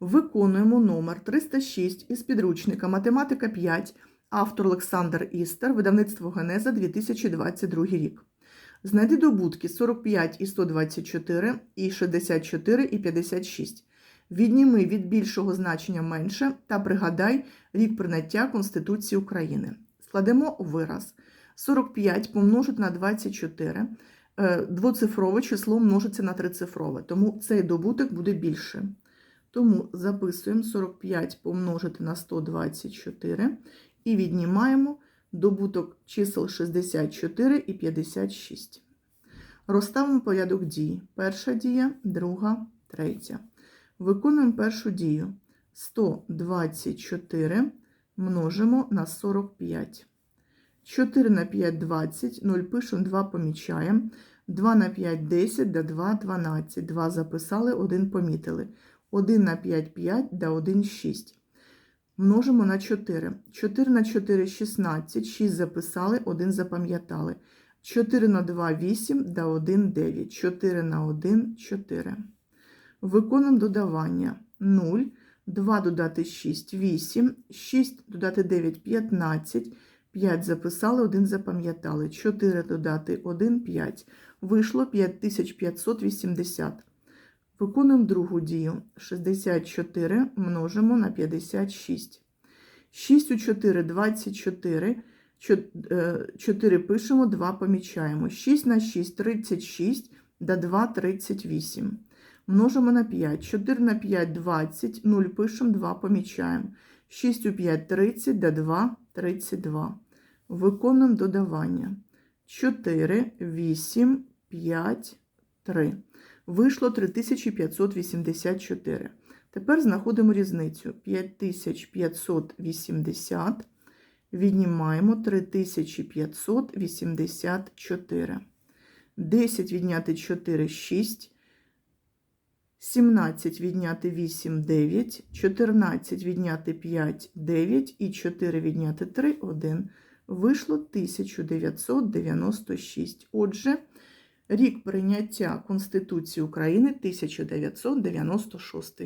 Виконуємо номер 306 із підручника Математика 5, автор Олександр Істер, видавництво Генеза 2022 рік. Знайди добутки 45 і 124, і 64 і 56. Відніми від більшого значення менше та пригадай рік прийняття Конституції України. Складемо вираз. 45 помножити на 24. Е, Двоцифрове число множиться на трицифрове, тому цей добуток буде більше. Тому записуємо 45 помножити на 124 і віднімаємо добуток чисел 64 і 56. Розставимо порядок дій. Перша дія, друга, третя. Виконуємо першу дію. 124 множимо на 45. 4 на 5 – 20, 0 пишемо, 2 помічаємо. 2 на 5 – 10, да 2 – 12. 2 записали, 1 помітили. 1 на 5 – 5, да 1 – 6. Множимо на 4. 4 на 4 – 16, 6 записали, 1 запам'ятали. 4 на 2 – 8, да 1 – 9. 4 на 1 – 4. Виконуємо додавання. 0, 2 додати 6 – 8, 6 додати 9 – 15, 5 записали, 1 запам'ятали. 4 додати 1 – 5. Вийшло 5580. Виконуємо другу дію. 64 множимо на 56. 6 у 4 – 24. 4 пишемо, 2 помічаємо. 6 на 6 – 36, да 2 – 38. Множимо на 5. 4 на 5 – 20, 0 пишемо, 2 помічаємо. 6 у 5 – 30, да 2 – 32. Виконуємо додавання. 4, 8, 5, 3. Вийшло 3584. Тепер знаходимо різницю. 5580 віднімаємо 3584. 10 відняти 4 – 6. 17 відняти 8 – 9, 14 відняти 5 – 9 і 4 відняти 3 – 1. Вийшло 1996. Отже, рік прийняття Конституції України 1996.